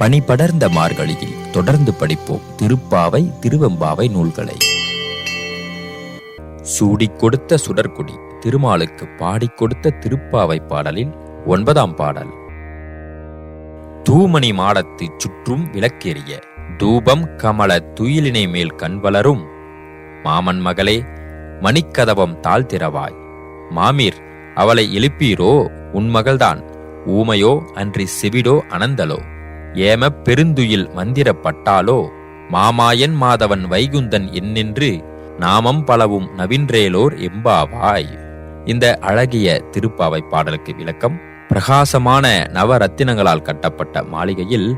பனி படர்ந்த மார்கழியில் தொடர்ந்து படிப்போம் திருப்பாவை திருவெம்பாவை நூல்களை. சூடிக் கொடுத்த சுடர்குடி திருமாலுக்கு பாடிக் கொடுத்த திருப்பாவை பாடலில் ஒன்பதாம் பாடல். தூமணி மாடத்து சுற்றும் விளக்கேறிய தூபம் கமல துயிலினை மேல் கண்வளரும் மாமன் மகளே மணிக்கதவம் தாழ்த்திரவாய் மாமீர் அவளை எழுப்பீரோ? உன் மகள்தான். ஊமையோ அன்றி செவிடோ அனந்தலோ ஏமப் பெருந்துயில் மந்திரப்பட்டாலோ? மாமாயன் மாதவன் வைகுந்தன் என்னென்று நாமம் பலவும் நவின்றேலோர் எம்பாவாய். இந்த அழகிய திருப்பாவை பாடலுக்கு விளக்கம் பிரகாசமான நவரத்தினங்களால் கட்டப்பட்ட மாளிகையில்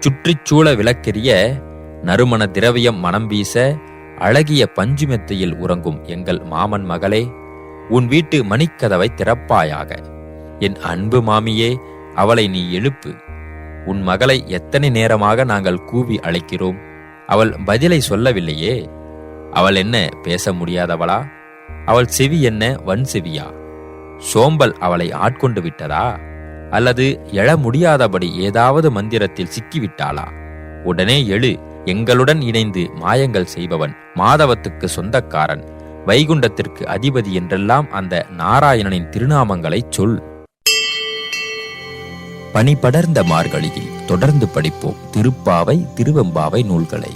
சுற்றிச்சூழ விளக்கெரிய நறுமண திரவியம் மனம் வீச அழகிய பஞ்சுமெத்தையில் உறங்கும் எங்கள் மாமன் மகளே உன் வீட்டு மணிக்கதவை திறப்பாயாக. என் அன்பு மாமியே அவளை நீ எழுப்பு. உன் மகளை எத்தனை நேரமாக நாங்கள் கூவி அழைக்கிறோம்? அவள் பதிலை சொல்லவில்லையே. அவள் என்ன பேச முடியாதவளா? அவள் செவி என்ன வன் செவியா? சோம்பல் அவளை ஆட்கொண்டு விட்டதா? அல்லது எழ முடியாதபடி ஏதாவது மந்திரத்தில் சிக்கிவிட்டாளா? உடனே எழு எங்களுடன் இணைந்து மாயங்கள் செய்பவன் மாதவத்துக்கு சொந்தக்காரன் வைகுண்டத்திற்கு அதிபதி என்றெல்லாம் அந்த நாராயணனின் திருநாமங்களைச் சொல். பனி படர்ந்த மார்கழியில் தொடர்ந்து படிப்போம். திருப்பாவை திருவெம்பாவை நூல்களை.